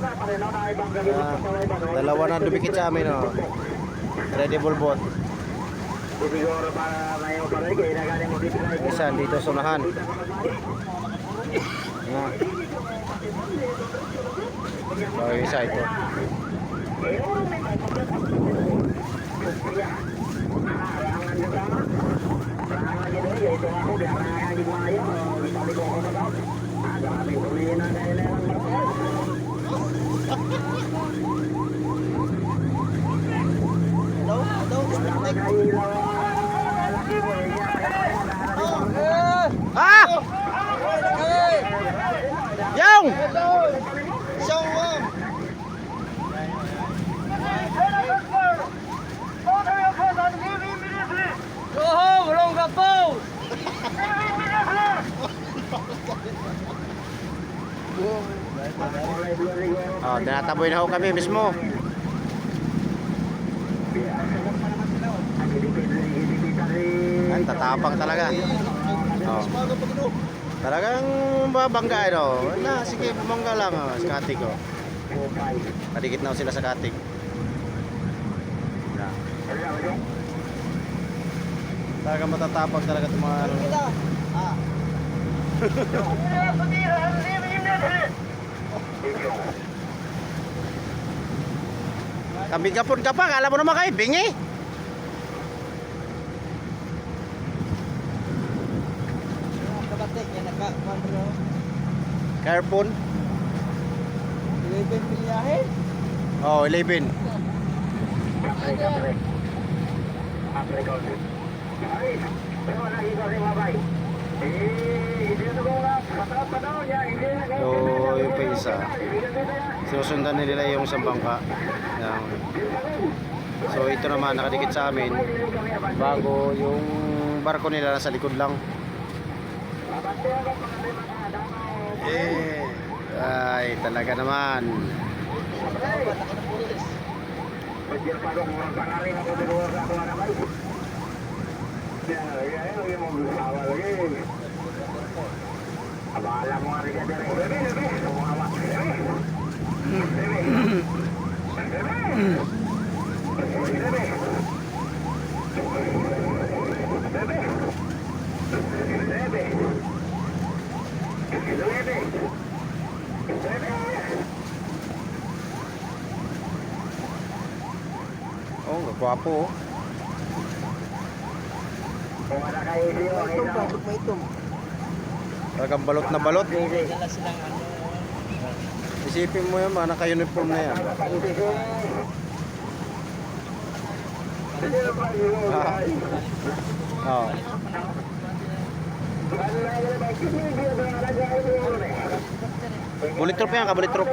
Ah, dalawa na dumikit sa amin, oh. Kaya nagaling mo dito na Isa dito sa unahan. Yan. So, yung isa ito. Ah! Yung! Yoho, walang gapo! Oh, tinataboy na ho kami mismo. Ay, tatapang talaga. Oh. Talagang babangga ano. Na, sige, bumangga lang oh, sa katig ko. Kadikit na sila sa katig. Yan. Talagang matatapang talaga itong mga ano. Kambing kapon ka pa, kala mo naman kayo, bingi. Carpon. Ilipin pilyahin. Oh, 11. So, yung pa isa. Sinusundan nila yung isang bangka. Yan. So, ito naman nakadikit sa amin. Bago yung barko nila nasa likod lang. Eh, ay, talaga naman. Abala mo nga rin ka dyan. Oh, gwapo. oh. Kung wala kayo May itom pa, may itom. Talagang balot na balot. Dala silang ano. Isipin mo yan, mga naka-uniform na yan. Ah. Oh. Bullet troop yan, kabulit troop.